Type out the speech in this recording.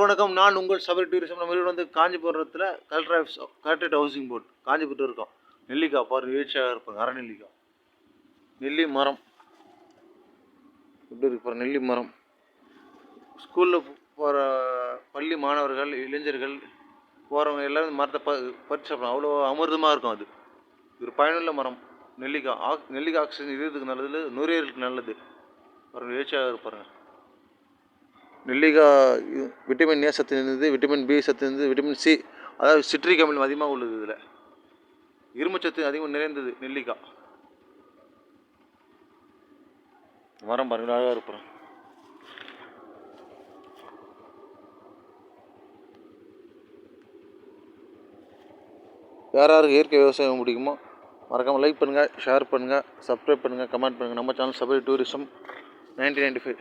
வணக்கம். நான் உங்கள் சபரி டூரிசம் நம்ம வீடு வந்து காஞ்சிபுரத்தில் collector office collectorate housing board காஞ்சிபுரத்தில் இருக்கோம். நெல்லிக்காய் பாரு வீழ்ச்சியாக இருப்பாங்க அரை நெல்லிக்காய். நெல்லி மரம். எப்படி இருக்கு நெல்லி மரம். ஸ்கூலில் போகிற பள்ளி மாணவர்கள் இளைஞர்கள் போகிறவங்க எல்லாரும் மரத்தை ப பறிச்சு சாப்பிடலாம். அவ்வளோ அமிர்தமாக இருக்கும் அது. ஒரு பயனுள்ள மரம். நெல்லிக்காய் ஆக் நெல்லிக்காய் ஆக்சிஜன் இதுக்கு நல்லது நுரையீரலுக்கு நல்லது. பாருங்கள் வீழ்ச்சியாக இருப்பாருங்க நெல்லிக்காய் விட்டமின் ஏ சத்து இருந்தது விட்டமின் பி சத்து இருந்தது விட்டமின் சி அதாவது சிட்ரிக் அமிலம் அதிகமாக உள்ளது இதில். இரும்புச்சத்து அதிகமாக நிறைந்தது நெல்லிக்காய் மரம் பாருங்க அழகாக இருப்போம் யார் யாருக்கு இயற்கை விவசாயம் பிடிக்குமோ மறக்காமல் லைக் பண்ணுங்கள் ஷேர் பண்ணுங்கள் சப்ஸ்கிரைப் பண்ணுங்கள் கமெண்ட் பண்ணுங்கள் நம்ம channel Sabari tourism nineteen ninety five